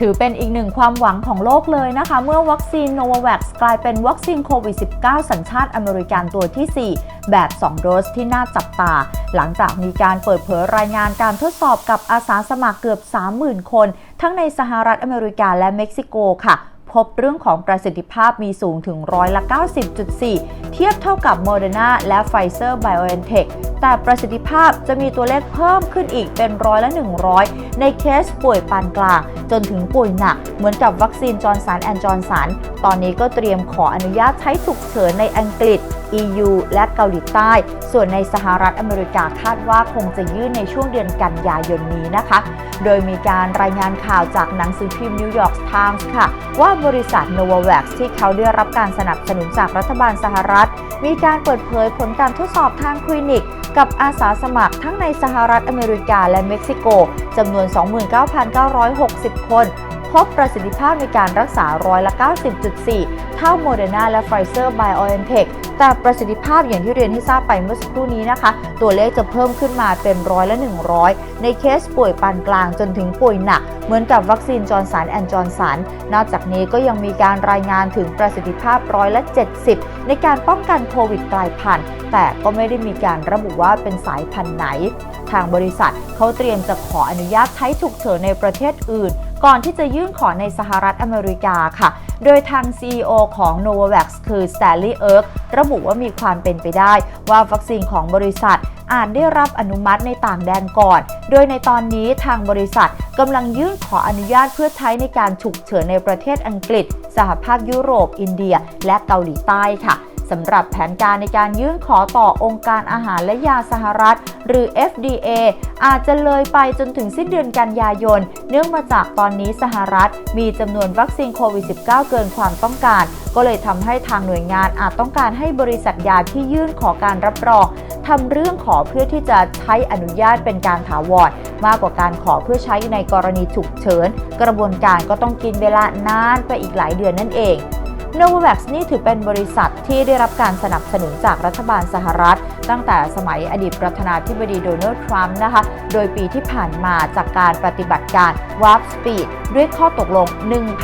ถือเป็นอีกหนึ่งความหวังของโลกเลยนะคะ เมื่อวัคซีนโนวาแว x กลายเป็นวัคซีนโควิด -19 สัญชาติอเมริกันตัวที่ 4 แบบ 2 โดสที่น่าจับตา หลังจากมีการเปิดเผยรายงานการทดสอบกับอาสาสมัครเกือบ 30,000 คน ทั้งในสหรัฐอเมริกาและเม็กซิโกค่ะ พบเรื่องของประสิทธิภาพมีสูงถึงร้อยละ 90.4 เทียบเท่ากับโมเดอร์นาและไฟเซอร์ไบโอเอนเทคแต่ประสิทธิภาพจะมีตัวเลขเพิ่มขึ้นอีกเป็นร้อยละ 100 ในเคสป่วยปานกลาง จนถึงป่วยหนัก เหมือนกับวัคซีนจอร์นสันแอนด์จอร์นสันตอนนี้ก็เตรียมขออนุญาตใช้ฉุกเฉินในอังกฤษ EU และเกาหลีใต้ ส่วนในสหรัฐอเมริกาคาดว่าคงจะยื่นในช่วงเดือนกันยายนนี้นะคะ โดยมีการรายงานข่าวจากหนังสือพิมพ์นิวยอร์กไทมส์ค่ะ ว่าบริษัท Novavax ที่เขาได้รับการสนับสนุนจากรัฐบาลสหรัฐ มีการเปิดเผยผลการทดสอบทางคลินิก กับอาสาสมัครทั้งในสหรัฐอเมริกาและเม็กซิโกจำนวน 29,960 คน พบประสิทธิภาพในการรักษาร้อยละ 90.4 เท่าโมเดอร์นาและไฟเซอร์ไบโอเอนเทคแต่ประสิทธิภาพอย่างที่เรียนให้ทราบไปเมื่อสักครู่นี้นะคะ ตัวเลขจะเพิ่มขึ้นมาเป็นร้อยละ 100 ในเคสป่วยปานกลางจนถึงป่วยหนัก เหมือนกับวัคซีนจอร์นสันแอนด์จอร์นสันนอกจากนี้ก็ยังมีการรายงานถึงประสิทธิภาพร้อยละ 70 ในการป้องกันโควิดกลายพันธุ์แต่ก็ไม่ได้มีการระบุว่าเป็นสายพันธุ์ไหน ทางบริษัทเขาเตรียมจะขออนุญาตใช้ฉุกเฉินในประเทศอื่น ก่อนที่จะยื่นขอในสหรัฐอเมริกาค่ะ โดยทาง CEO ของ Novavax คือ Stanley e r k ระบุว่ามีความเป็นไปได้ว่าวัคซีนของบริษัทอาจได้รับอนุมัติในต่างแดนก่อน โดยในตอนนี้ทางบริษัทกำลังยื่นขออนุญาตเพื่อใช้ในการฉุกเฉินในประเทศอังกฤษ สหภาพยุโรป อินเดีย และเกาหลีใต้ค่ะ สำหรับแผนการในการยื่นขอต่อองค์การอาหารและยาสหรัฐ หรือ FDA อาจจะเลยไปจนถึงสิ้นเดือนกันยายน เนื่องมาจากตอนนี้สหรัฐ มีจำนวนวัคซีนโควิด -19 เกินความต้องการ ก็เลยทำให้ทางหน่วยงานอาจต้องการให้บริษัทยาที่ยื่นขอการรับรองทำเรื่องขอเพื่อที่จะใช้อนุญาตเป็นการถาวรมากกว่าการขอเพื่อใช้ในกรณีฉุกเฉิน กระบวนการก็ต้องกินเวลานานไปอีกหลายเดือนนั่นเอง Novavax นี่ถือเป็นบริษัทที่ได้รับการสนับสนุนจากรัฐบาลสหรัฐ ตั้งแต่สมัยอดีตประธานาธิบดีโดนัลด์ทรัมป์นะคะ โดยปีที่ผ่านมาจากการปฏิบัติการ Warp Speed ด้วยข้อตกลง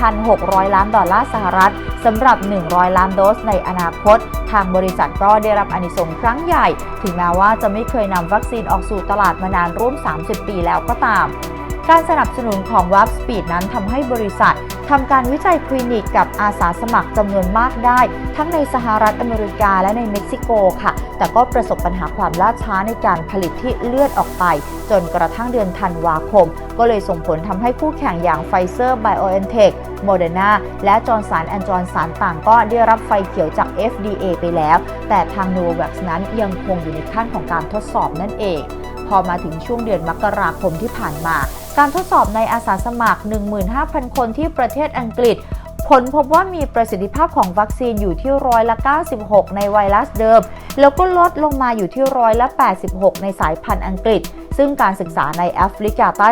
1,600 ล้านดอลลาร์สหรัฐสำหรับ 100 ล้านโดสในอนาคต ทางบริษัทก็ได้รับอนิสงครั้งใหญ่ ถึงแม้ว่าจะไม่เคยนำวัคซีนออกสู่ตลาดมานานร่วม 30 ปีแล้วก็ตาม การสนับสนุนของ Warp Speed นั้นทำให้บริษัททำการวิจัยคลินิกกับอาสาสมัครจำนวนมากได้ ทั้งในสหรัฐอเมริกาและในเม็กซิโกค่ะ แต่ก็ประสบปัญหาความล่าช้าในการผลิตที่เลื่อนออกไป จนกระทั่งเดือนธันวาคม ก็เลยส่งผลทำให้คู่แข่งอย่างไฟเซอร์ไบโอเอนเทคโมเดอร์นาและจอร์นสันแอนจอร์นสันต่างก็ได้รับไฟเขียวจาก FDA ไปแล้ว แต่ทาง Novavax นั้นยังคงอยู่ในขั้นของการทดสอบนั่นเอง พอมาถึงช่วงเดือนมกราคมที่ผ่านมา การทดสอบในอาสาสมัคร 15,000 คนที่ประเทศอังกฤษ ผลพบว่ามีประสิทธิภาพของวัคซีนอยู่ที่ร้อยละ 96 ในไวรัสเดิม แล้วก็ลดลงมาอยู่ที่ร้อยละ 86 ในสายพันธุ์อังกฤษ ซึ่งการศึกษาในแอฟริกาใต้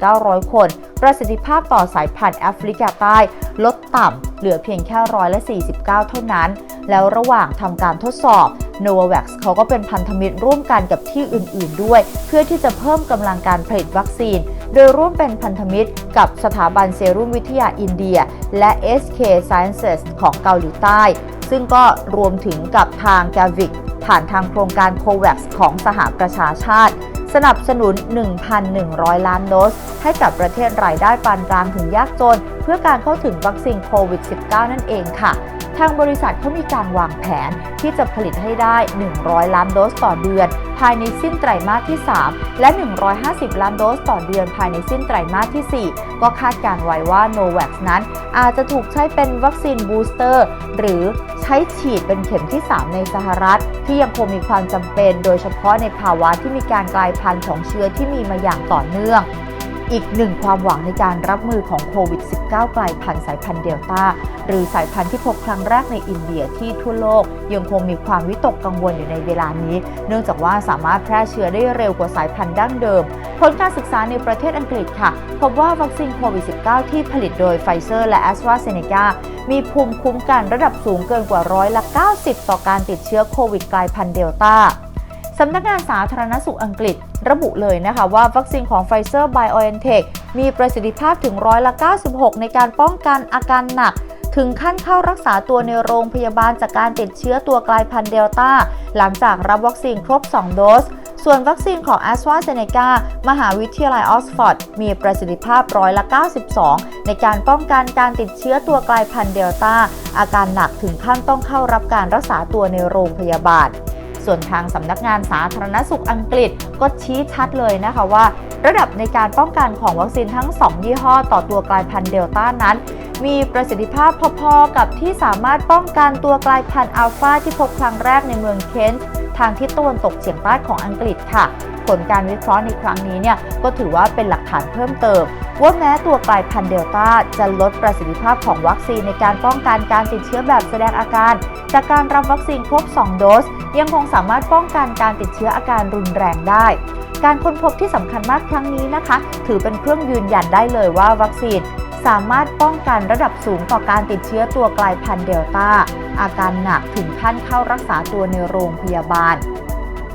2,900 คน ประสิทธิภาพต่อสายพันธุ์แอฟริกาใต้ ลดต่ำเหลือเพียงแค่ร้อยละ 49 เท่านั้น แล้วระหว่างทำการทดสอบ Novavax เขาก็เป็นพันธมิตรร่วมกันกับที่อื่น ๆ ด้วย เพื่อที่จะเพิ่มกำลังการผลิตวัคซีน โดยร่วมเป็นพันธมิตรกับสถาบันเซรุ่มวิทยาอินเดีย และ SK Sciences ของเกาหลีใต้ ซึ่งก็รวมถึงกับทาง g a v i c ผ่านทางโครงการ COVAX ของสหประชาชาติ สนับสนุน 1,100 ล้านโดส ให้กับประเทศรายได้ปานกลางถึงยากจน เพื่อการเข้าถึงวัคซีนโควิด -19 นั่นเองค่ะ ทางบริษัทเขามีการวางแผนที่จะผลิตให้ได้ 100 ล้านโดสต่อเดือน ภายในสิ้นไตรมาสที่ 3 และ 150 ล้านโดสต่อเดือนภายในสิ้นไตรมาสที่ 4 ก็คาดการไว้ว่า Novax นั้นอาจจะถูกใช้เป็นวัคซีนบูสเตอร์ หรือใช้ฉีดเป็นเข็มที่ 3 ในสหรัฐ ที่ยังคงมีความจำเป็น โดยเฉพาะในภาวะที่มีการกลายพันธุ์ของเชื้อที่มีมาอย่างต่อเนื่อง อีกหนึ่งความหวังในการรับมือของโควิด -19 กลายพันธุ์สายพันธุ์เดลต้า หรือสายพันธุ์ที่พบครั้งแรกในอินเดียที่ทั่วโลก ยังคงมีความวิตกกังวลอยู่ในเวลานี้ เนื่องจากว่าสามารถแพร่เชื้อได้เร็วกว่าสายพันธุ์ดั้งเดิม ผลการศึกษาในประเทศอังกฤษค่ะ พบว่าวัคซีนโควิด -19 ที่ผลิตโดยไฟเซอร์และ a s t r a z เซ e c a มีภูมิคุ้มกันระดับสูงเกินกว่าร้อยละ 90 ต่อการติดเชื้อโควิดกลายพันธุ์เดลต้า สำนักงานสาธารณสุขอังกฤษ ระบุเลยนะคะว่าวัคซีนของ Pfizer BioNTech มีประสิทธิภาพถึงร้อยละ96 ในการป้องกันอาการหนัก ถึงขั้นเข้ารักษาตัวในโรงพยาบาลจากการติดเชื้อตัวกลายพันธุ์เดลต้า หลังจากรับวัคซีนครบ 2 โดสส่วนวัคซีนของ a s t r a z เซ e c a มหาวิทยาลัยออกซฟอร์ดมีประสิทธิภาพร้อยละ 92 ในการป้องกันการติดเชื้อตัวกลายพันธุ์เดลต้า อาการหนักถึงขั้นต้องเข้ารับการรักษาตัวในโรงพยาบาล ส่วนทางสำนักงานสาธารณสุขอังกฤษก็ชี้ชัดเลยนะคะว่า ระดับในการป้องกันของวัคซีนทั้ง 2 ยี่ห้อต่อตัวกลายพันธุ์เดลต้านั้น มีประสิทธิภาพพอๆกับที่สามารถป้องกันตัวกลายพันธุ์อัลฟาที่พบครั้งแรกในเมืองเคนต์ทางทิศตะวันตกเฉียงใต้ของอังกฤษค่ะ ผลการวิเคราะห์ในครั้งนี้เนี่ยก็ถือว่าเป็นหลักฐานเพิ่มเติม ว่าแม้ตัวกลายพันธุ์เดลต้าจะลดประสิทธิภาพของวัคซีนในการป้องกันการติดเชื้อแบบแสดงอาการ จากการรับวัคซีนครบ 2 โดส ยังคงสามารถป้องกันการติดเชื้ออาการรุนแรงได้การค้นพบที่สำคัญมากครั้งนี้นะคะ ถือเป็นเครื่องยืนยันได้เลยว่าวัคซีน สามารถป้องกันระดับสูงต่อการติดเชื้อตัวกลายพันธุ์เดลต้า อาการหนักถึงขั้นเข้ารักษาตัวในโรงพยาบาล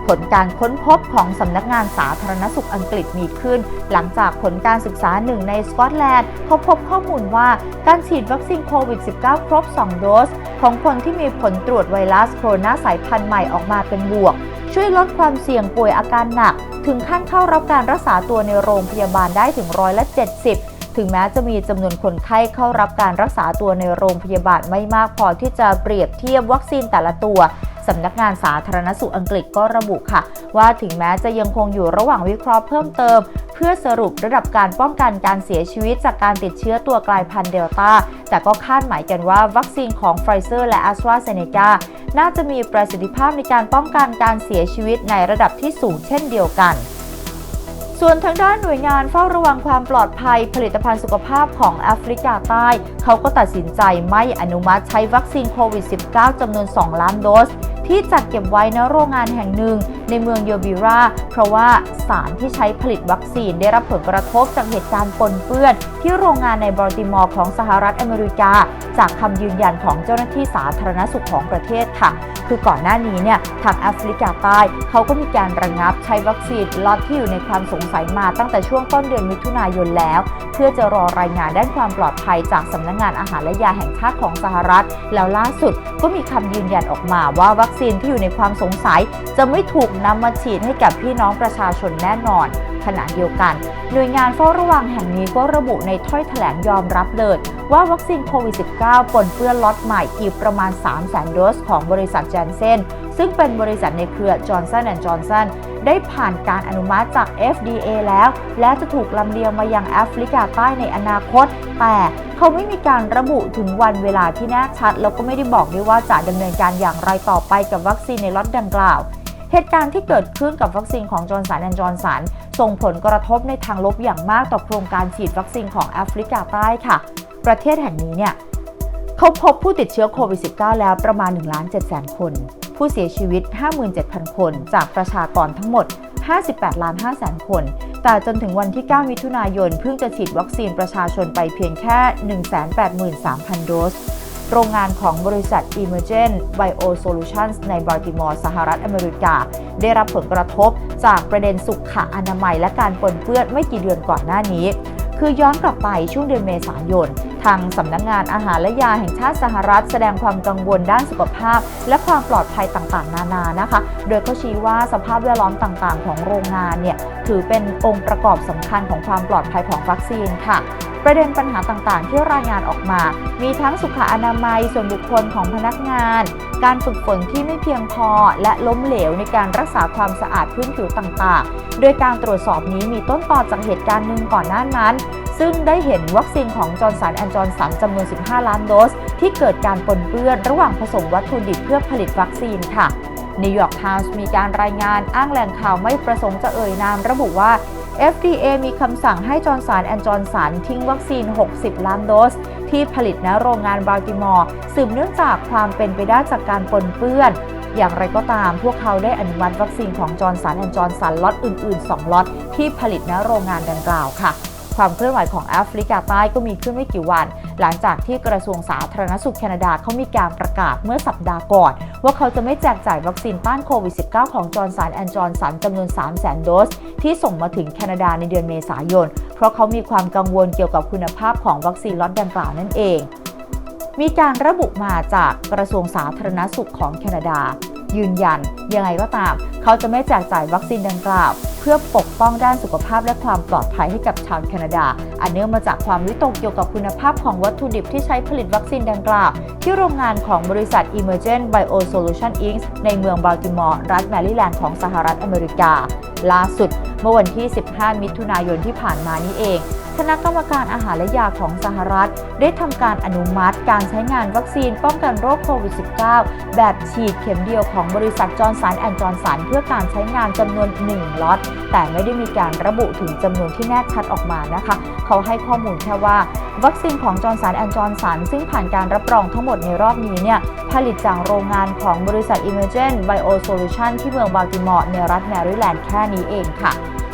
ผลการค้นพบของสำนักงานสาธารณสุขอังกฤษมีขึ้น หลังจากผลการศึกษาหนึ่งในสกอตแลนด์เขาพบข้อมูลว่าการฉีดวัคซีนโควิด -19 ครบ 2 โดส ของคนที่มีผลตรวจไวรัสโคโรนาสายพันธุ์ใหม่ออกมาเป็นบวก ช่วยลดความเสี่ยงป่วยอาการหนัก ถึงขั้นเข้ารับการรักษาตัวในโรงพยาบาลได้ถึงร้อยละ 70 ถึงแม้จะมีจำนวนคนไข้เข้ารับการรักษาตัวในโรงพยาบาลไม่มากพอที่จะเปรียบเทียบวัคซีนแต่ละตัวสำนักงานสาธารณสุขอังกฤษก็ระบุค่ะ ว่าถึงแม้จะยังคงอยู่ระหว่างวิเคราะห์เพิ่มเติม เพื่อสรุประดับการป้องกันการเสียชีวิตจากการติดเชื้อตัวกลายพันธุ์เดลต้าแต่ก็คาดหมายกันว่าวัคซีนของไฟเซอร์และ a s t r a z เซ e c a น่าจะมีประสิทธิภาพในการป้องกันการเสียชีวิตในระดับที่สูงเช่นเดียวกัน ส่วนทางด้านหน่วยงานเฝ้าระวังความปลอดภัย ผลิตภัณฑ์สุขภาพของแอฟริกาใต้ เขาก็ตัดสินใจไม่อนุมัติใช้วัคซีนโควิด -19 จำนวน 2 ล้านโดส ที่จัดเก็บไว้ณโรงงานแห่งหนึ่ง ในเมืองโยบิราเพราะว่าสารที่ใช้ผลิตวัคซีนได้รับผลกระทบจากเหตุการณ์ปนเปื้อน ที่โรงงานในบอลติมอร์ของสหรัฐอเมริกา จากคำยืนยันของเจ้าหน้าที่สาธารณสุขของประเทศค่ะ คือก่อนหน้านี้เนี่ยทางแอฟริกาใต้เขาก็มีการระงงับใช้วัคซีนล็อตที่อยู่ในความสงสัยมาตั้งแต่ช่วงต้นเดือนมิถุนายนแล้ว เพื่อจะรอรายงานด้านความปลอดภัยจากสำนักงงานอาหารและยาแห่งชาติของสหรัฐ แล้วล่าสุดก็มีคำยืนยันออกมาว่าวัคซีนที่อยู่ในความสงสัยจะไม่ถูกนำมาฉีดให้กับพี่น้องประชาชนแน่นอน ขณะเดียวกัน หน่วยงานเฝ้าระวังแห่งนี้ก็ระบุในถ้อยแถลงยอมรับเลย ว่าวัคซีนโควิด -19 ปนเปื้อนล็อตใหม่อีกประมาณ3 0 0 0 0 0โดสของบริษัทแจนเซนซึ่งเป็นบริษัทในเครือ Johnson Johnson ได้ผ่านการอนุมัติจาก FDA แล้ว และจะถูกลำเลียงมายังแอฟริกาใต้ในอนาคต แต่เขาไม่มีการระบุถึงวันเวลาที่แน่ชัด แล้วก็ไม่ได้บอกด้วยว่าจะดำเนินการอย่างไรต่อไปกับวัคซีนในล็อตดังกล่าว เหตุการณ์ที่เกิดขึ้นกับวัคซีนของจอร์นสันแอนจอร์นสันส่งผลกระทบในทางลบอย่างมากต่อโครงการฉีดวัคซีนของแอฟริกาใต้ค่ะ ประเทศแห่งนี้เนี่ยเขาพบผู้ติดเชื้อโควิด -19 แล้วประมาณ1ล้าน7แสนคน ผู้เสียชีวิต 57,000 คน จากประชากรทั้งหมด 58ล้าน5แสนคน แต่จนถึงวันที่ 9 มิถุนายน เพิ่งจะฉีดวัคซีนประชาชนไปเพียงแค่ 183,000 โดส โรงงานของบริษัท Emergent Bio Solutions ในบอลติมอร์สหรัฐอเมริกา ได้รับผลกระทบจากประเด็นสุขอนามัยและการปนเปื้อนไม่กี่เดือนก่อนหน้านี้ คือย้อนกลับไปช่วงเดือนเมษายน ทางสำนักงงานอาหารและยาแห่งชาติสหรัฐ แสดงความกังวลด้านสุขภาพ และความปลอดภัยต่างๆ นานานะคะ โดยเขาชี้ว่าสภาพแวดล้อมต่างๆ ของโรงงานเนี่ยถือเป็นองค์ประกอบสำคัญของความปลอดภัยของวัคซีนค่ะประเด็นปัญหาต่างๆ ที่รายงานออกมา มีทั้งสุขอนามัยส่วนบุคคลของพนักงาน การฝึกฝนที่ไม่เพียงพอ และล้มเหลวในการรักษาความสะอาดพื้นผิวต่างๆ โดยการตรวจสอบนี้มีต้นต่อจากเหตุการณ์หนึ่งก่อนหน้านั้น ซึ่งได้เห็นวัคซีนของจอร์นสันแอนด์จอร์นสันจำนวน 15 ล้านโดส ที่เกิดการปนเปื้อนระหว่างผสมวัตถุดิบเพื่อผลิตวัคซีนค่ะนิวยอร์กไทมส์มีการรายงานอ้างแหล่งข่าวไม่ประสงค์จะเอ่ยนามระบุว่า FDA มีคำสั่งให้จอร์นสันแอนด์จอร์นสันทิ้งวัคซีน 60 ล้านโดส ที่ผลิตณโรงงานบาลติมอร์สืบเนื่องจากความเป็นไปได้จากการปนเปื้อน อย่างไรก็ตามพวกเขาได้อนุมัติวัคซีนของจอร์นสันแอนด์จอร์นสันล็อตอื่น ๆ 2 ล็อตที่ผลิตณโรงงานดังกล่าวค่ะ ความเคลื่อนไหวของแอฟริกาใต้ก็มีขึ้นไม่กี่วัน หลังจากที่กระทรวงสาธารณสุขแคนาดาเขามีการประกาศเมื่อสัปดาห์ก่อน ว่าเขาจะไม่แจกจ่ายวัคซีนต้านโควิด -19 ของจอร์นสันแอนด์จอร์นสันจำนวน 3 0 0 0 0 0 โดส ที่ส่งมาถึงแคนาดาในเดือนเมษายน เพราะเขามีความกังวลเกี่ยวกับคุณภาพของวัคซีนล็อตดังกล่าวนั่นเอง มีการระบุมาจากกระทรวงสาธารณสุขของแคนาดา ยืนยันยังไงก็ตาม เขาจะไม่แจกจ่ายวัคซีนดังกล่าว เพื่อปกป้องด้านสุขภาพและความปลอดภัยให้กับชาวแคนาดา อันเนื่องมาจากความวิตกเกี่ยวกับคุณภาพของวัตถุดิบที่ใช้ผลิตวัคซีนดังกล่าว ที่โรงงานของบริษัท Emergent Biosolution Inc. ในเมืองบัลติมอร์รัฐแมริแลนด์ของสหรัฐอเมริกา ล่าสุด เมื่อวันที่ 15 มิถุนายนที่ผ่านมานี้เอง คณะกรรมการอาหารและยาของสหรัฐ ได้ทำการอนุมัติการใช้งานวัคซีนป้องกันโรคโควิด -19 แบบฉีดเข็มเดียวของบริษัทจอร์นสันแอนด์จอร์นสันเพื่อการใช้งานจำนวน 1ล็อต แต่ไม่ได้มีการระบุถึงจำนวนที่แน่ชัดออกมานะคะ เขาให้ข้อมูลแค่ว่า วัคซีนของจอร์นสันแอนด์จอร์นสันซึ่งผ่านการรับรองทั้งหมดในรอบนี้เนี่ยผลิตจากโรงงานของบริษัท Emergent Biosolution ที่เมืองบัลติมอร์ในรัฐแมริแลนด์แค่นี้เองค่ะ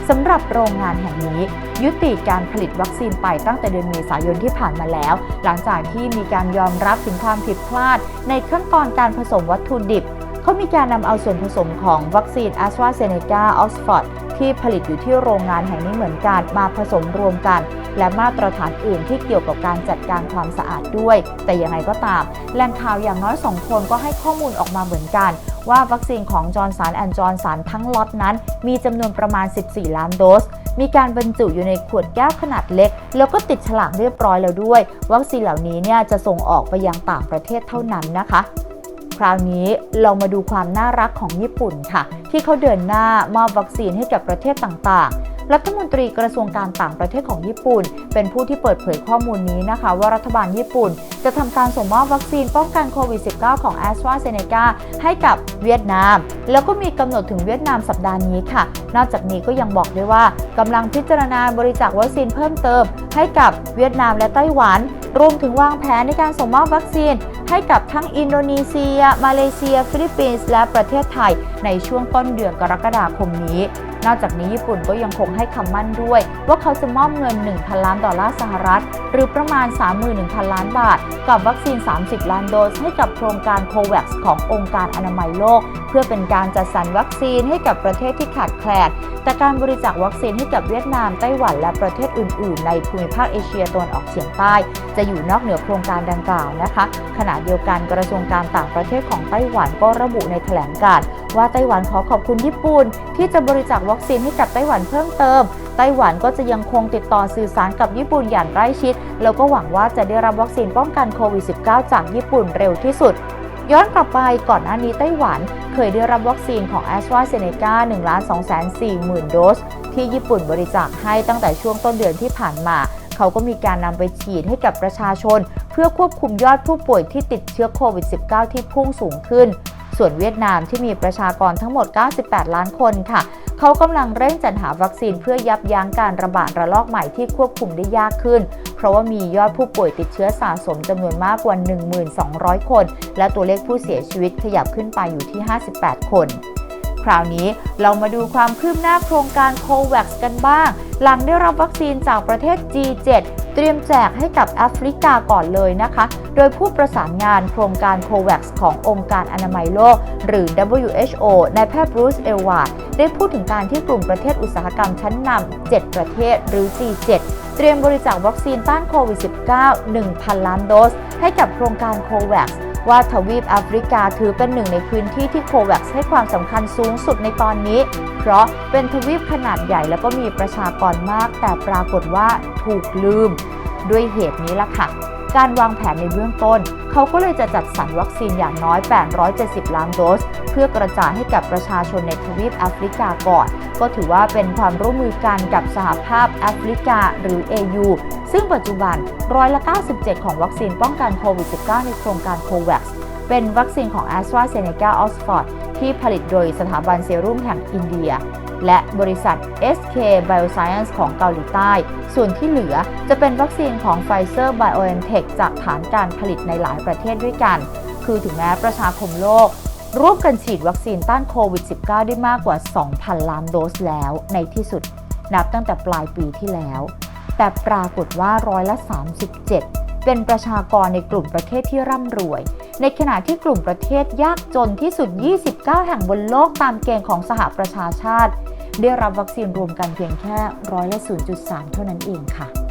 สำหรับโรงงานแห่งนี้ ยุติการผลิตวัคซีนไปตั้งแต่เดือนเมษายนที่ผ่านมาแล้ว หลังจากที่มีการยอมรับถึงความผิดพลาด ในขั้นตอนการผสมวัตถุดิบเขามีการนำเอาส่วนผสมของวัคซีน a s t r a z เซ e c a Oxford ที่ผลิตอยู่ที่โรงงานแห่งนี้เหมือนกันมาผสมรวมกัน และมาตรฐานอื่นที่เกี่ยวกับการจัดการความสะอาดด้วย แต่ยังไงก็ตามแหล่งข่าวอย่างน้อย2คนก็ให้ข้อมูลออกมาเหมือนกัน ว่าวัคซีนของจอร์นสันแอนด์จอร์นสันทั้งล็อตนั้น มีจำนวนประมาณ 14 ล้านโดส มีการบรรจุอยู่ในขวดแก้วขนาดเล็ก แล้วก็ติดฉลากเรียบร้อยแล้วด้วย วัคซีนเหล่านี้เนี่ยจะส่งออกไปยังต่างประเทศเท่านั้นนะคะคราวนี้เรามาดูความน่ารักของญี่ปุ่นค่ะ ที่เขาเดินหน้ามอบวัคซีนให้กับประเทศต่างๆ รัฐมนตรีกระทรวงการต่างประเทศของญี่ปุ่น เป็นผู้ที่เปิดเผยข้อมูลนี้นะคะ ว่ารัฐบาลญี่ปุ่น จะทำการส่งมอบวัคซีนป้องกันโควิด -19 ของ a s t r a z เซ e c a ให้กับเวียดนาม แล้วก็มีกำหนดถึงเวียดนามสัปดาห์นี้ค่ะ นอกจากนี้ก็ยังบอกด้วยว่ากำลังพิจารณาบริจาควัคซีนเพิ่มเติม ให้กับเวียดนามและไต้หวัน รวมถึงวางแผนในการส่งมอบวัคซีน ให้กับทั้งอินโดนีเซีย มาเลเซีย ฟิลิปปินส์ และประเทศไทย ในช่วงต้นเดือนกรกฎาคมนี้ นอกจากนี้ญี่ปุ่นก็ยังคงให้คำมั่นด้วย ว่าเขาจะมอบเงิน 1,000 ล้านดอลลาร์สหรัฐ หรือประมาณ 31,000 ล้านบาท กับวัคซีน 30 ล้านโดส ให้กับโครงการโควัคขององค์การอนามัยโลก เพื่อเป็นการจัดสรรวัคซีนให้กับประเทศที่ขาดแคลนแต่การบริจาควัคซีนให้กับเวียดนาม ไต้หวัน และประเทศอื่น ๆ ในภูมิภาคเอเชียตะวันออกเฉียงใต้ จะอยู่นอกเหนือโครงการดังกล่าวนะคะ ขณะเดียวกันกระทรวงการต่างประเทศของไต้หวันก็ระบุในแถลงการณ์ว่าไต้หวันขอขอบคุณญี่ปุ่น ที่จะบริจาควัคซีนให้กับไต้หวันเพิ่มเติม ไต้หวันก็จะยังคงติดต่อสื่อสารกับญี่ปุ่นอย่างใกล้ชิด แล้วก็หวังว่าจะได้รับวัคซีนป้องกันโควิด -19 จากญี่ปุ่นเร็วที่สุดย้อนกลับไปก่อนหน้านี้ไต้หวันเคยได้รับวัคซีนของ a s t r a z เซ e c a 1 2 4 0 0 0 0 โดส ที่ญี่ปุ่นบริจาคให้ตั้งแต่ช่วงต้นเดือนที่ผ่านมา เขาก็มีการนำไปฉีดให้กับประชาชน เพื่อควบคุมยอดผู้ป่วยที่ติดเชื้อโควิด -19 ที่พุ่งสูงขึ้น ส่วนเวียดนามที่มีประชากรทั้งหมด 98 ล้านคนค่ะ เขากำลังเร่งจัดหาวัคซีนเพื่อยับยั้งการระบาดระลอกใหม่ที่ควบคุมได้ยากขึ้น เพราะว่ามียอดผู้ป่วยติดเชื้อสะสมจำนวนมากกว่า 1,200 คน และตัวเลขผู้เสียชีวิตขยับขึ้นไปอยู่ที่ 58 คน คราวนี้เรามาดูความคืบหน้าโครงการโควัคกันบ้าง หลังได้รับวัคซีนจากประเทศ G7 เตรียมแจกให้กับแอฟริกาก่อนเลยนะคะ โดยผู้ประสานงานโครงการโควัคขององค์การอนามัยโลก หรือ WHO นายแพทย์บรูซเอลวาร์ดได้พูดถึงการที่กลุ่มประเทศอุตสาหกรรมชั้นนำ7 ประเทศหรือ G7 เตรียมบริจาควัคซีนต้านโควิด -19 1,000 ล้านโดส ให้กับโครงการโควัค ว่าทวีปแอฟริกาถือเป็นหนึ่งในพื้นที่ที่โควัคให้ความสำคัญสูงสุดในตอนนี้ เพราะเป็นทวีปขนาดใหญ่แล้วก็มีประชากรมาก แต่ปรากฏว่าถูกลืม ด้วยเหตุนี้ล่ะค่ะ การวางแผนในเบื้องต้น เขาก็เลยจะจัดสรรวัคซีนอย่างน้อย 870 ล้านโดส เพื่อกระจายให้กับประชาชนในทวีปแอฟริกาก่อน ก็ถือว่าเป็นความร่วมมือกันกับสหภาพแอฟริกาหรือ AU ซึ่งปัจจุบันร้อยละ 97 ของวัคซีนป้องกันโควิด -19 ในโครงการโควัคเป็นวัคซีนของ a s t r a z เซ e c a Oxford ที่ผลิตโดยสถาบันเซรุ่มแห่งอินเดีย และบริษัท SK Bioscience ของเกาหลีใต้ ส่วนที่เหลือจะเป็นวัคซีนของ Pfizer BioNTech จากฐานการผลิตในหลายประเทศด้วยกัน คือถึงแม้ประชาคมโลก ร่วมกันฉีดวัคซีนต้านโควิด -19 ได้มากกว่า 2,000 ล้านโดสแล้วในที่สุด นับตั้งแต่ปลายปีที่แล้ว แต่ปรากฏว่าร้อยละ 37 เป็นประชากรในกลุ่มประเทศที่ร่ำรวยในขณะที่กลุ่มประเทศยากจนที่สุด 29 แห่งบนโลกตามเกณฑ์ของสหประชาชาติ ได้รับวัคซีนรวมกันเพียงแค่ร้อยละ0.3 เท่านั้นเองค่ะ